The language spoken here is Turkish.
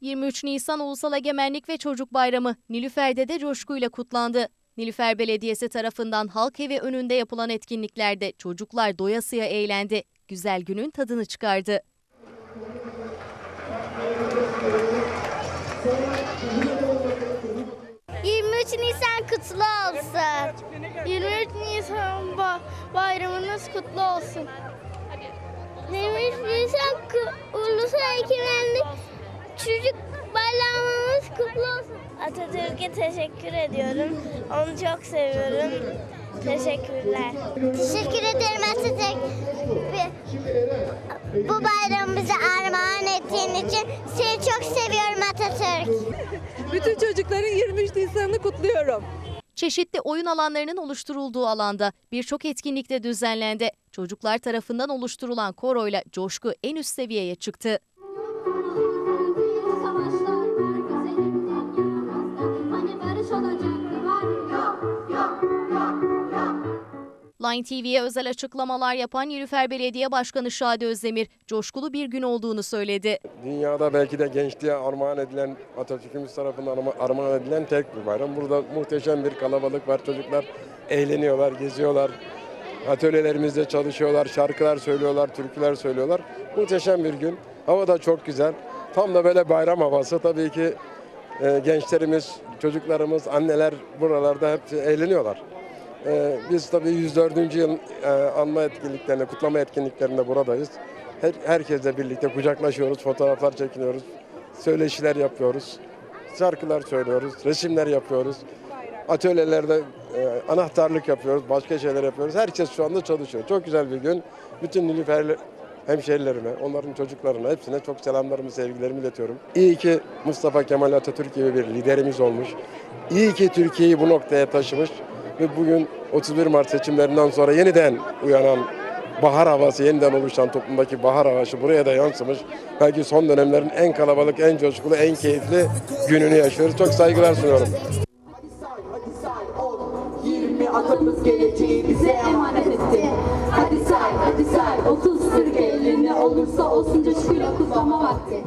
23 Nisan Ulusal Egemenlik ve Çocuk Bayramı Nilüfer'de de coşkuyla kutlandı. Nilüfer Belediyesi tarafından halk evi önünde yapılan etkinliklerde çocuklar doyasıya eğlendi. Güzel günün tadını çıkardı. Nisan kutlu olsun. 23 Nisan ba- bayramınız kutlu olsun. 23 Nisan Atatürk'e teşekkür ediyorum. Onu çok seviyorum. Teşekkürler. Teşekkür ederim Atatürk. Bu bayramımızı armağan ettiğin için seni çok seviyorum Atatürk. Bütün çocukların 23 Nisan'ını kutluyorum. Çeşitli oyun alanlarının oluşturulduğu alanda birçok etkinlik de düzenlendi. Çocuklar tarafından oluşturulan koroyla coşku en üst seviyeye çıktı. Line TV'ye özel açıklamalar yapan Nilüfer Belediye Başkanı Şadi Özdemir, coşkulu bir gün olduğunu söyledi. Dünyada belki de gençliğe armağan edilen, Atatürk'ümüz tarafından arma- armağan edilen tek bir bayram. Burada muhteşem bir kalabalık var. Çocuklar eğleniyorlar, geziyorlar. Atölyelerimizde çalışıyorlar, şarkılar söylüyorlar, türküler söylüyorlar. Muhteşem bir gün. Hava da çok güzel. Tam da böyle bayram havası. Tabii ki e, gençlerimiz, çocuklarımız, anneler buralarda hepsi eğleniyorlar. E, biz tabii 104. yıl e, anma etkinliklerinde, kutlama etkinliklerinde buradayız. Her, herkesle birlikte kucaklaşıyoruz, fotoğraflar çekiniyoruz, söyleşiler yapıyoruz, şarkılar söylüyoruz, resimler yapıyoruz. Atölyelerde e, anahtarlık yapıyoruz, başka şeyler yapıyoruz. Herkes şu anda çalışıyor. Çok güzel bir gün. Bütün Nilüferli hemşehrilerime, onların çocuklarına hepsine çok selamlarımı, sevgilerimi iletiyorum. İyi ki Mustafa Kemal Atatürk gibi bir liderimiz olmuş. İyi ki Türkiye'yi bu noktaya taşımış ve bugün 31 Mart seçimlerinden sonra yeniden uyanan bahar havası, yeniden oluşan toplumdaki bahar havası buraya da yansımış. Belki son dönemlerin en kalabalık, en coşkulu, en keyifli gününü yaşıyoruz. Çok saygılar sunuyorum. Atamız geleceği emanet etti. Hadi say, hadi say, 30 sür gelini olursa olsunca şükür kutlama vakti.